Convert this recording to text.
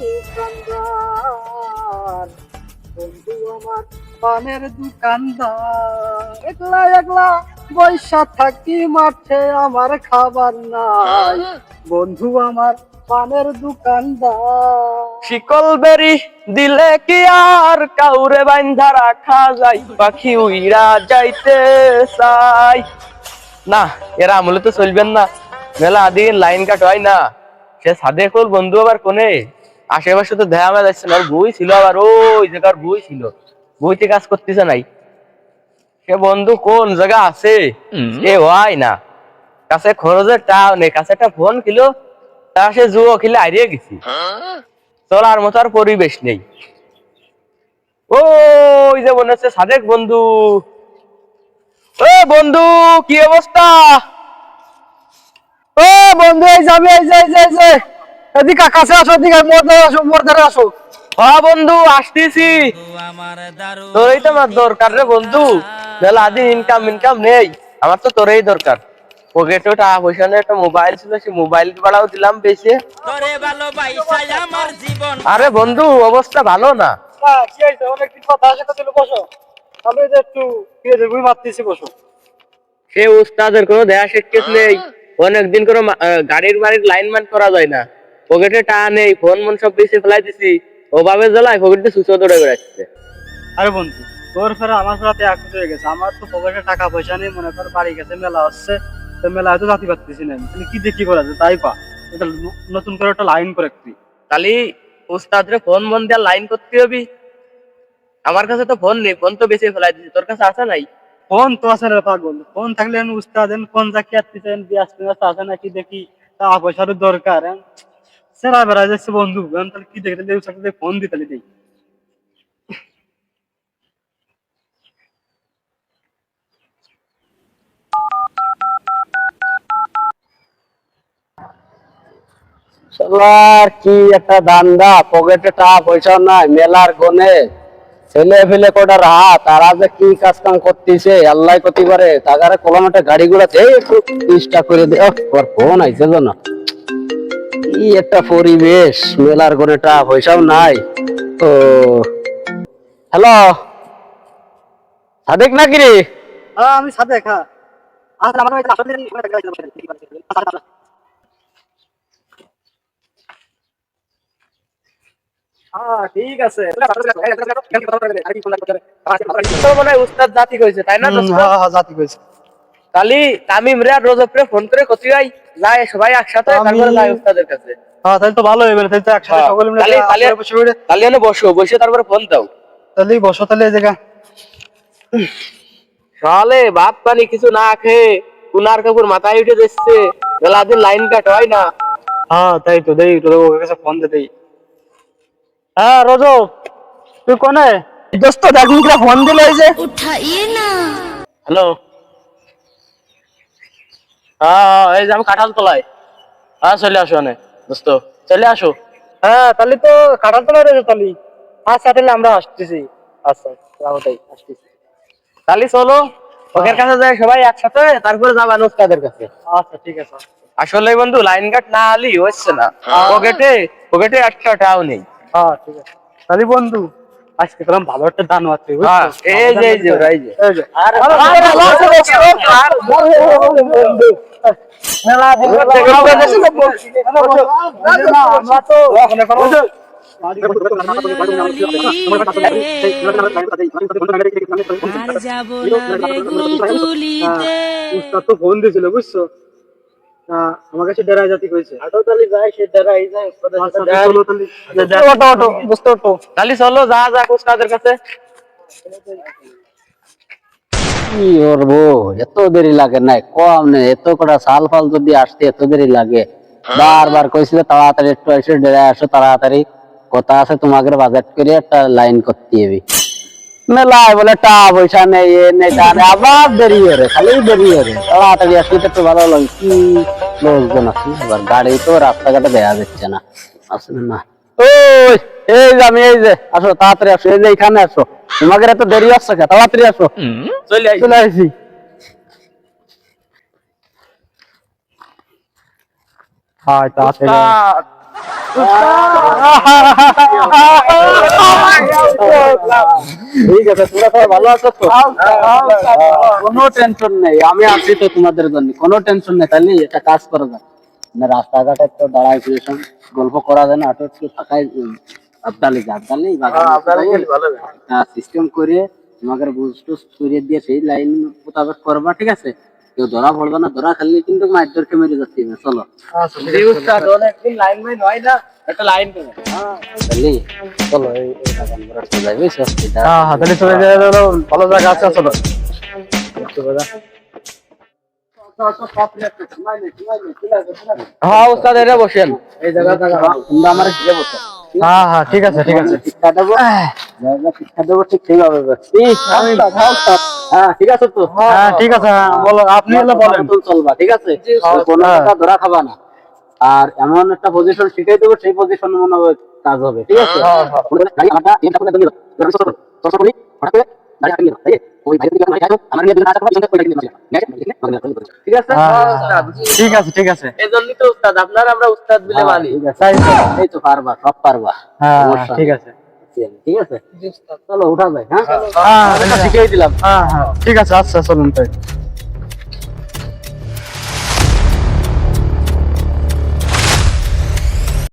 দোকানদার বন্ধু আমার পানের দোকানদার একলা একলা বৈশা থাকি মাঠে আমার খাবার নাই। বন্ধু আমার পানের দোকানদার শিকল বেরি দিলে কি আর কাউরে বাইন্ধা রাখা যায়? পাখি উইরা যাইতে চাই। না, এরা আমলে তো চলবেন না। মেলা দিন লাইন কাট হয় না। সে সাদেকুল বন্ধু আবার কোনে? আশেপাশে তো দেখা মেলা যাচ্ছে না বই ছিল আবার ওই জায়গার বই ছিল। বইতে কাজ করতেছে নাই। সে বন্ধু কোন জায়গা আছে? এ হয় না। কাছে খরচের টাও নেই কাছে একটা ফোন কিলো তা সে জুয়ো খেলে হারিয়ে গেছি। চলার মতো আর পরিবেশ নেই। ওই যে মনে হচ্ছে সাদেক বন্ধু। ও বন্ধু কি অবস্থা? ও বন্ধু এই যাবে এই যে এই যে এদিকে কাছে আসো এদিকে মোড় আসো মোড় ধরে আসো। হ্যাঁ বন্ধু আসতেছি। তোরই তো আমার দরকার রে বন্ধু। আদি ইনকাম ইনকাম নেই। আমার তো তোরই দরকার। পকেটে টাকা পয়সা নেই একটা মোবাইল ছিল সে মোবাইল ভাড়াও দিলাম বেশি। তোরে ভালোবাসাই আমার জীবন। আরে বন্ধু অবস্থা ভালো না। সে উস্তাদের কোনো দেয়া শিক্ষিত নেই। অনেকদিন মা- গাড়ির বাড়ির লাইন মান করা যায় না। পকেটে টাকা নেই ফোন মন সব বেশি ফেলাই দিছি। ওভাবে জ্বালায় পকেটে সুচো দৌড়ে বেড়াচ্ছে আরে বন্ধু তোর ফেরা আমার ফেরাতে এক হয়ে গেছে। আমার তো পকেটে টাকা পয়সা নেই মনে কর বাড়ি গেছে মেলা হচ্ছে। তো মেলা হয়তো জাতি পারতেছি না তাহলে কি দেখি করা যায়? তাই পা। এটা নতুন করে একটা লাইন করে তুই খালি উস্তাদরে ফোন মন দিয়ে লাইন করতে হবি। আমার কাছে তো ফোন নেই ফোন তো বেশি ফেলাই দিছি। তোর কাছে আছে নাই? ফোন তো আছে পাগল? ফোন থাকলে উস্তাদ কোন জাকি আসতেছেন আছে নাকি দেখি টাকা পয়সারও দরকার সেরা বেড়া যাচ্ছে বন্ধু তাহলে কি দেখে তাহলে ফোন দিতে দেই। সবার কি একটা দান্দা পকেটে টাকা পয়সা নাই, মেলার গনে ছেলে ফেলে কটা রাহা তারা যে কি কাজ কাম করতেছে? আল্লাহ করতে পারে তাগারে কলমটা গাড়ি গুলা একটু ইস্টা করে দে। ওর ফোন আইছে তো না কি একটা পরিবেশ, মেলার গনে টাকা পয়সাও নাই। ও। হ্যালো? সাদেক নাকি রে? আমি সাথে হ্যাঁ। আচ্ছা আমার আসলে ওখানে একটা গাড়ি আছে। হ্যাঁ ঠিক আছে তো মনে হয় উস্তাদ জাতি কইছে তাই না দোস্ত? হ্যাঁ হ্যাঁ জাতি কইছে কালি তামিম রে আর রোজপ্রে ফোন করে কতি ভাই যায় সবাই একসাথে তারপরে যায় উস্তাদের কাছে হ্যাঁ তাহলে তো ভালো হবে তাহলে তো একসাথে হ্যাঁ, সকলে মিলে তাহলে- তাহলে- আড্ডায় বসে পড়ে কালি এনে বসো বসে তারপরে ফোন দাও তাহলে বসো তাহলে এই জায়গা সালে ভাত পানি কিছু না খেয়ে কুনার কাপুর মাথায় উঠে বেলা দিন লাইন কাট হয় না হ্যাঁ তাই তো দেই তোর কাছে ফোন দে দেই হ্যাঁ রোজ তুই কোনে? দোস্ত দেখ ফোন দিল এই যে। হ্যালো। হ্যাঁ, হ্যাঁ এই যে আমি কাঁঠাল তলায় হ্যাঁ চলে আসো দোস্ত চলে আসো। হ্যাঁ তাহলে তো কাঁঠাল রয়েছে তাহলে। হ্যাঁ, আচ্ছা তাহলে আমরা আসতেছি। আচ্ছা আসতেছি। তাহলে চলো। ওদের কাছে যায় সবাই একসাথে তারপরে যাবা নুস্তাদের কাছে। আচ্ছা ঠিক আছে। আসলে বন্ধু লাইন গার্ড না আলি হচ্ছে না। হ্যাঁ। পকেটে পকেটে একটা টাও নেই। হ্যাঁ ঠিক আছে। তাহলে বন্ধু আজকে পেলাম ভালো একটা দান আছে হ্যাঁ, এই যে, এই যে, এই যে। আরে, বন্ধু। মেলা দিন আমরা তো মনে করো আর যাব না রে গুতুলিতে উস্তাদ তো ফোন দিয়েছিল বুঝছ? আমার কাছে ডেরা জাতি কইছে যায় সে ডেরা যায় অটো অটো বুঝতে অটো কালি চলো যা যা উস্তাদের কাছে। কি করব? এত দেরি লাগে না কম নেই। এত কটা সাল ফাল যদি আসতে এত দেরি লাগে। বারবার কইছিল তাড়াতাড়ি একটু এসে ডেরে আসো তাড়াতাড়ি। কথা আছে তোমাকে বাজেট করে একটা লাইন করতে হবে। মেলায় বলে টা পয়সা নেই এ নেই তা নেই। আবার দেরি হরে খালি দেরি হরে তাড়াতাড়ি আসলে তো একটু ভালো লাগে। কি লোকজন আছে? এবার গাড়ি তো রাস্তাঘাটে দেখা যাচ্ছে না। আসলে না। ওই এই যে আমি এই যে আসো তাড়াতাড়ি আসো এই যে এখানে আসো। তোমাকে এত দেরি আসছে কে তাড়াতাড়ি আসো। চলে আই চলে আসি। হ্যাঁ তাড়াতাড়ি। ঠিক আছে তোমরা সবাই ভালো আছো তো? কোনো টেনশন নেই আমি আছি তো তোমাদের জন্য কোনো টেনশন নেই তাহলে একটা কাজ করা যায় রাস্তাঘাটে তো দাঁড়ায় সিচুয়েশন গল্প করা যায় না আটো একটু ফাঁকায় আবদালি আবদালি সিস্টেম করে তোমাকে বুঝ টুজ করিয়ে দিয়ে সেই লাইন মোতাবেক করবা ঠিক আছে? কেউ ধরা পড়বে না ধরা খালি কিন্তু মাইদরকে মেরে যাচ্ছে চলো। তাহলে চলো বুঝছ হ্যাঁ হ্যাঁ তাহলে চলে যাওয়া ভালো জায়গা আছে চলো। হ্যাঁ এটা বসেন। আমার ঘিরে বসো। হ্যাঁ হ্যাঁ ঠিক আছে ঠিক আছে। শিক্ষা দেবো। শিক্ষা দেবো ঠিক সেইভাবে হ্যাঁ ঠিক আছে তো? হ্যাঁ ঠিক আছে হ্যাঁ, বলো আপনি হলে বলেন। চলবা ঠিক আছে? কোনো টাকা ধরা খাবা না। আর এমন একটা পজিশন শিখাই দেবো সেই পজিশন মনে হবে কাজ হবে ঠিক আছে? ঠিক আছে? ঠিক আছে? হ্যাঁ, ঠিক আছে ঠিক আছে। এই জন্যই তো উস্তাদ আপনার আমরা উস্তাদ বলে মানি। এই তো পারবা সব পারবা। হ্যাঁ ঠিক আছে। ঠিক আছে? চলো উঠা যায় হ্যাঁ? হ্যাঁ শিখিয়ে দিলাম। হ্যাঁ হ্যাঁ। ঠিক আছে আচ্ছা চলুন তাই।